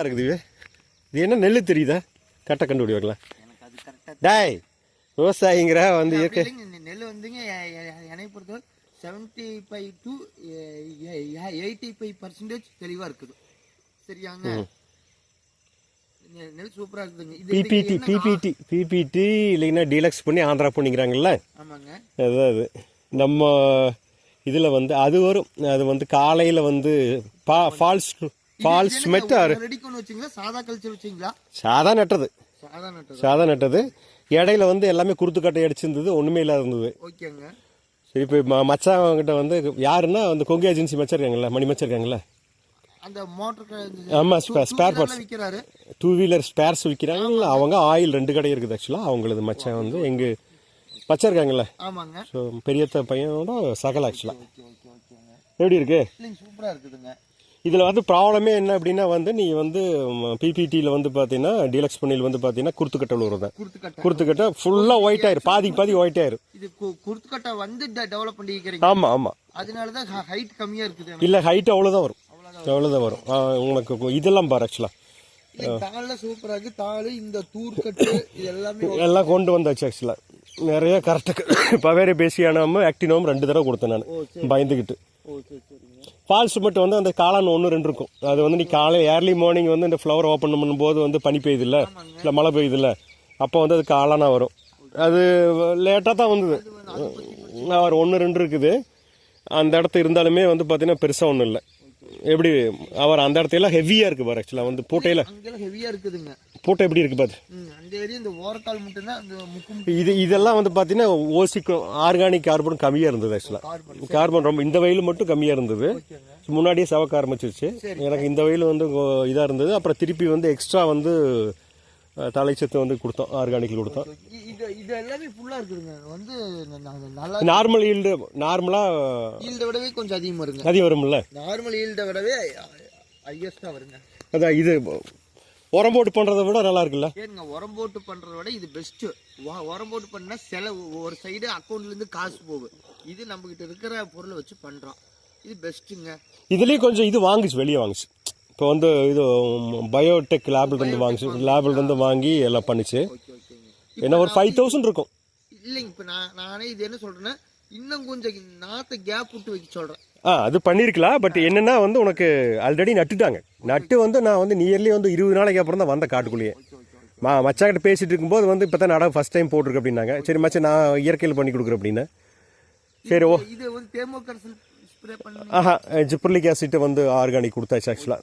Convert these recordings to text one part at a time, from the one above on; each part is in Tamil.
இருக்குது இது. என்ன நெல் தெரியுதா? கரெக்டாக கண்டுபிடி வைக்கலாம் எனக்கு அது கரெக்டாக டேய் விவசாயிங்கிற வந்து இயற்கை நெல் வந்துங்க என்னை பொறுத்தவரை seventy five to eighty five percentage தெளிவாக இருக்குது. சரியாங்க? நெல் சூப்பராக இருக்குதுங்க. பிபிடி பிபிடி பிபிடி இல்லைன்னா டீலக்ஸ் பண்ணி ஆந்திரா பண்ணிக்கிறாங்கல்ல? ஆமாங்க. அதுதான் அது நம்ம இதில் வந்து அது வரும். அது வந்து காலையில் வந்து பா ஃபால்ஸ் ஃபால்ஸ் கொண்டு வச்சிங்களா? சாதா கல்ச்சர் வச்சிங்களா? சாதா நட்டது. சாதா நட்டது? சாதா நட்டது. இடையில வந்து எல்லாமே குருத்துக்கட்டை அடிச்சிருந்தது ஒன்றுமே இல்லாத இருந்தது. ஓகேங்க. சரி இப்போ ம மச்சான் கிட்ட வந்து யாருன்னா அந்த கொங்கு ஏஜென்சி மச்சம் இருக்காங்கல்ல மணி மச்சம் இருக்காங்கல்ல. அந்த மோட்டர் parts. விற்கிறாரு டூ வீலர் ஸ்பேர்ஸ் விற்கிறாங்கல்ல அவங்க ஆயில் ரெண்டு கடை இருக்குது ஆக்சுவலாக அவங்களது மச்சான் வந்து எங்கள் இருக்காங்கல்ல. ஆமாங்க. ஸோ பெரியத்த பையனோட சகல ஆக்சுவலாக எப்படி இருக்கு? சூப்பராக இருக்குதுங்க. இதில் வந்து ப்ராப்ளமே என்ன அப்படின்னா வந்து நீ வந்து பிபிடியில் வந்து பார்த்தீங்கன்னா டீலக்ஸ் பண்ணியில் வந்து பார்த்தீங்கன்னா குருத்துக்கட்டை விழுவுறது குருத்துக்கட்டை. ஃபுல்லாக ஒயிட் ஆயிரும் பாதிக்கு பாதி ஒயிட் ஆயிரும் இது குருத்துக்கட்டை வந்து டெவலப் பண்ணிக்கிறீங்க. ஆமாம் ஆமாம் அதனால தான் ஹைட் கம்மியாக இருக்குது. இல்லை ஹைட் அவ்வளோதான் வரும். அவ்வளோதான் வரும். ஆ, உனக்கு கு- இதெல்லாம் பாரு ஆக்சுவலாக தாள்ல சூப்பரா இருக்கு. தாளு இந்த தூர்க்கட்டு இது எல்லாமே எல்லாம் கொண்டு வந்தாச்சு ஆக்சுவலாக நிறைய கரெக்டாக பவேரி பேசியானாம ஆக்டினோம் ரெண்டு தடவை கொடுத்தேன் நான். பயந்துக்கிட்டு ஓ சரி. ஃபால்ஸ் மட்டும் வந்து அந்த காளான் ஒன்று ரெண்டு இருக்கும் அது வந்து நீ காலையில் ஏர்லி மார்னிங் வந்து இந்த ஃப்ளவர் ஓப்பன் பண்ணும்போது வந்து பனி பெய்யுது இல்லை இல்லை மழை பெய்யுது இல்லை அப்போ வந்து அது காளானாக வரும் அது லேட்டாக தான் வந்தது ஒரு ஒன்று ரெண்டு இருக்குது அந்த இடத்து இருந்தாலுமே வந்து பார்த்தீங்கன்னா பெருசாக ஒன்றும் இல்லை எப்படி அவர் அந்த இடத்துல ஹெவியாக இருக்குது பாரு ஆக்சுவலாக வந்து பூட்டையில். அங்கெல்லாம் ஹெவியா இருக்குதுங்க. பூட்டை எப்படி இருக்குது பாரு? ம், அந்த ஏரியா இந்த ஓரக்கால் மட்டும்தான் அந்த இது இதெல்லாம் வந்து பார்த்தீங்கன்னா ஓசிக்கும் ஆர்கானிக் கார்பன் கம்மியாக இருந்தது ஆக்சுவலாக கார்பன் ரொம்ப இந்த வெயில் மட்டும் கம்மியாக இருந்தது. முன்னாடியே சவக்க ஆரம்பிச்சிருச்சு. எனக்கு இந்த வெயில் வந்து இதாக இருந்தது. அப்புறம் திருப்பி வந்து எக்ஸ்ட்ரா வந்து அஹ், தலைச்சத்து வந்து கொடுத்தோம் ஆர்கானிக்கில் கொடுத்தோம். இது இது எல்லாமே ஃபுல்லா இருக்குதுங்க. வந்து நல்லா நார்மல் ஈல்டு நார்மலாக ஈல்ட விடவே கொஞ்சம் அதிகமா வருங்க அதிகம் வரும்ல? நார்மல் ஈல்ட விடவே ஹையஸ்டா வருங்க. அதான் இது உரம் போட்டு பண்ணுறதை விட நல்லா இருக்குல்ல? ஏங்க உரம் போட்டு பண்றத விட இது பெஸ்ட் உரம் போட்டு பண்ணா செலவு ஒரு சைடு அக்கௌண்ட்ல இருந்து காசு போகும் இது நம்ம கிட்ட இருக்கிற பொருளை வச்சு பண்றோம். இது பெஸ்ட்டுங்க இதுலேயும் கொஞ்சம் இது வாங்குச்சு வெளியே வாங்குச்சு. இப்போ வந்து இது பயோடெக் லேபில் இருந்து வாங்குச்சு. லேபில் இருந்து வாங்கி எல்லாம் பண்ணுச்சு. என்ன ஒரு ஃபைவ் தௌசண்ட் இருக்கும். இல்லைங்க இப்போ நான் நானே இது என்ன சொல்றேன்னா இன்னும் கொஞ்சம் நாற்றை கேப் விட்டு வைக்க சொல்றேன். ஆ அது பண்ணியிருக்கலாம் பட் என்னன்னா வந்து உனக்கு ஆல்ரெடி நட்டுட்டாங்க நட்டு வந்து நான் வந்து நியர்லி வந்து இருபது நாளைக்கு அப்புறம் தான் வந்த காட்டுக்குள்ளேயே. மா மச்சாக்கிட்ட பேசிட்டு இருக்கும்போது வந்து இப்போ தான் நட ஃபஸ்ட் டைம் போட்டிருக்கு அப்படின்னாங்க. சரி மச்சான் நான் இயற்கையில் பண்ணி கொடுக்குறேன் அப்படின்னு. சரி ஓ. இது வந்து தேமோக்கரசல் ஆஹா ஜிப்ரலிக் ஆசிட் வந்து ஆர்கானிக் கொடுத்தாச்சு ஆக்சுவலாக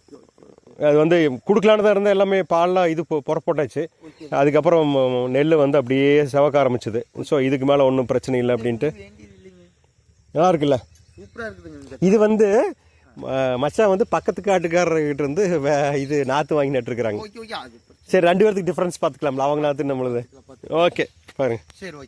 அது வந்து கொடுக்கலான்னு தான் இருந்தால் எல்லாமே பால்லாம் இது புறப்போட்டாச்சு. அதுக்கப்புறம் நெல் வந்து அப்படியே செவக்க ஆரம்பிச்சது. ஸோ இதுக்கு மேலே ஒன்றும் பிரச்சனை இல்லை அப்படின்ட்டு. நல்லா இருக்குல்ல இது வந்து மச்சான் வந்து பக்கத்து காட்டுக்காரர்கிட்ட இருந்து இது நாற்று வாங்கி நட்டுருக்குறாங்க. சரி ரெண்டு பேர்த்துக்கு டிஃப்ரென்ஸ் பார்த்துக்கலாம்ல. அவங்க நாற்று நம்மளுது ஓகே பாருங்க. சரி ஓகே.